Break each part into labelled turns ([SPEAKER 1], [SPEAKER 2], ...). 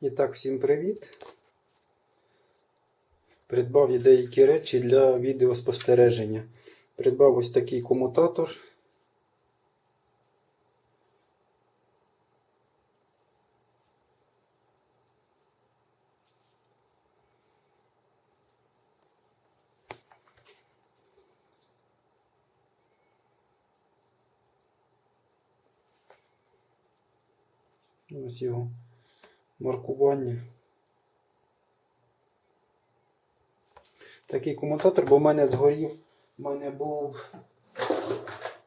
[SPEAKER 1] І так, всім привіт. Придбав я деякі речі для відеоспостереження. Придбав ось такий комутатор. Ось його маркування. Такий комутатор, бо в мене згорів. У мене був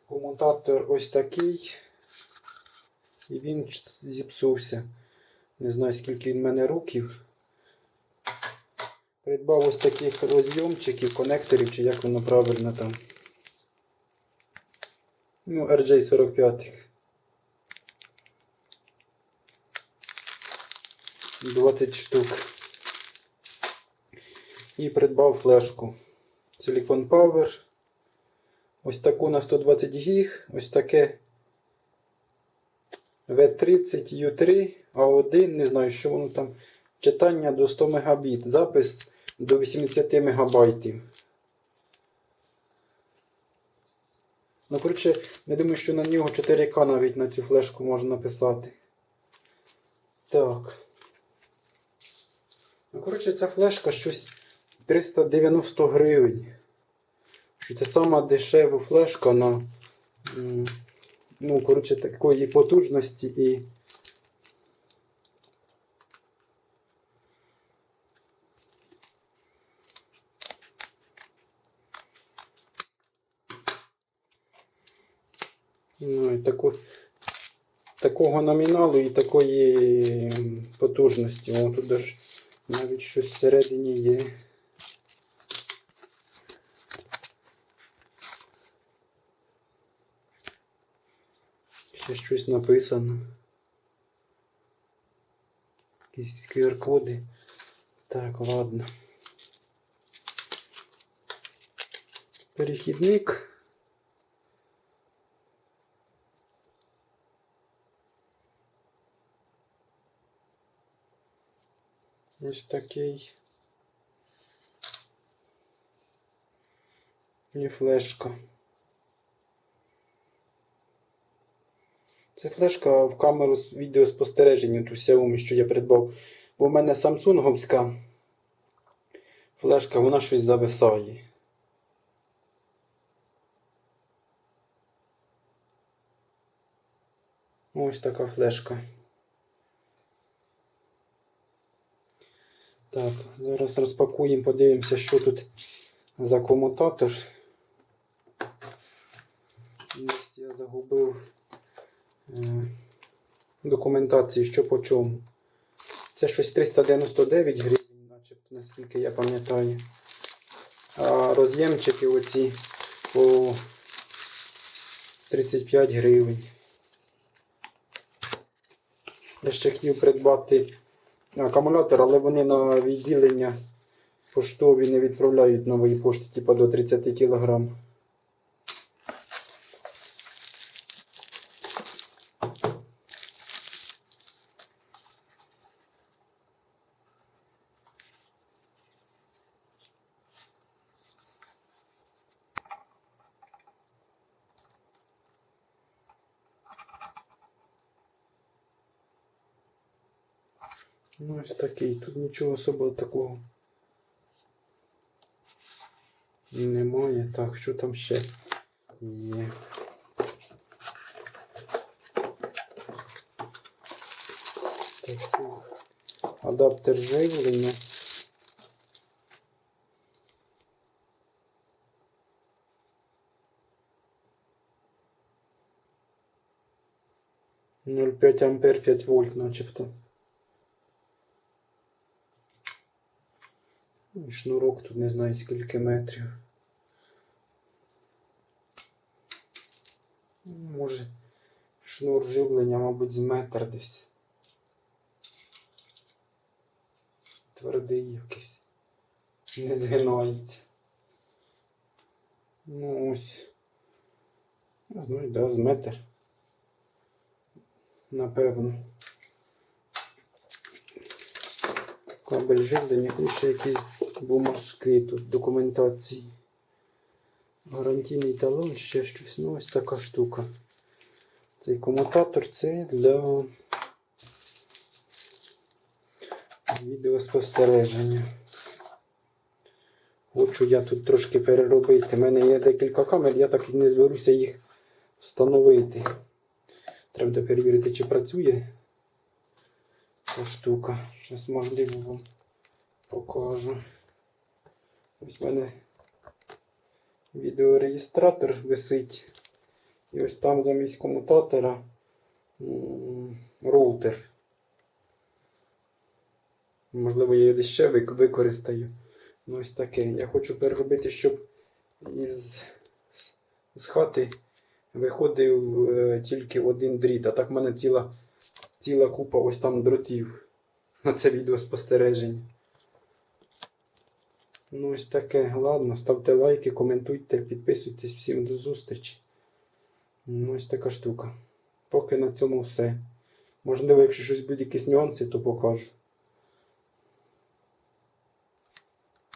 [SPEAKER 1] комутатор ось такий. І він зіпсувся. Не знаю, скільки він в мене років. Придбав ось таких розйомчиків, конекторів, чи як воно правильно там. Ну, RJ45. 20 штук. І придбав флешку. Silicon Power. Ось таку на 120 гіг. Ось таке V30 U3 A1. Не знаю, що воно там. Читання до 100 Мбіт. Запис до 80 МБ. Ну, коротше, не думаю, що на нього 4К навіть на цю флешку можна написати. Так. Коротше, ця флешка щось 390 гривень. Що це сама дешева флешка на ну, коротше, такої потужності і. Ну, і таку, такого номіналу і такої потужності. О, тут даже навіть щось всередині є. Ще щось написано. Якісь QR-коди. Так, ладно. Перехідник. Ось такий. І флешка. Це флешка в камеру з відеоспостереження ту Xiaomi, що я придбав. Бо в мене самсунговська флешка, вона щось зависає. Ось така флешка. Так, зараз розпакуємо, подивимося, що тут за комутатор. Я загубив е, документації, що по чому. Це щось 399 гривень, начебто, наскільки я пам'ятаю. А роз'ємчики оці по 35 гривень. Я ще хотів придбати акумулятор, але вони на відділення поштові не відправляють нової пошти, типу до 30 кг. Ну, ось такий. Тут нічого особо такого немає. Так, що там ще є? Так, адаптер живлення. Ноль п'ять ампер 5 вольт начебто. І Шнурок тут не знаю скільки метрів. Ну, Може шнур живлення, мабуть, з метр десь. Твердий якийсь. Не згинається. Ну ось. Ну, знаю, да, з метр. Напевно. Кабель живлення і ще якісь бумажки тут, документації. Гарантійний талон, ще щось. Ну, ось така штука. Цей комутатор це для відеоспостереження. Хочу я тут трошки переробити. У мене є декілька камер, я так і не зберуся їх встановити. Треба перевірити, чи працює ця штука. Зараз можливо вам покажу. Ось в мене відеореєстратор висить. І ось там замість комутатора роутер. Можливо, я його ще використаю. Ну, ось таке. Я хочу переробити, щоб із з- хати виходив е, тільки один дріт, а так в мене ціла, ціла купа ось там дротів на це відеоспостереження. Ну, ось таке. Ладно, ставте лайки, коментуйте, підписуйтесь. Всім до зустрічі. Ну, ось така штука. Поки на цьому все. Можливо, якщо щось будуть якісь нюанси, то покажу.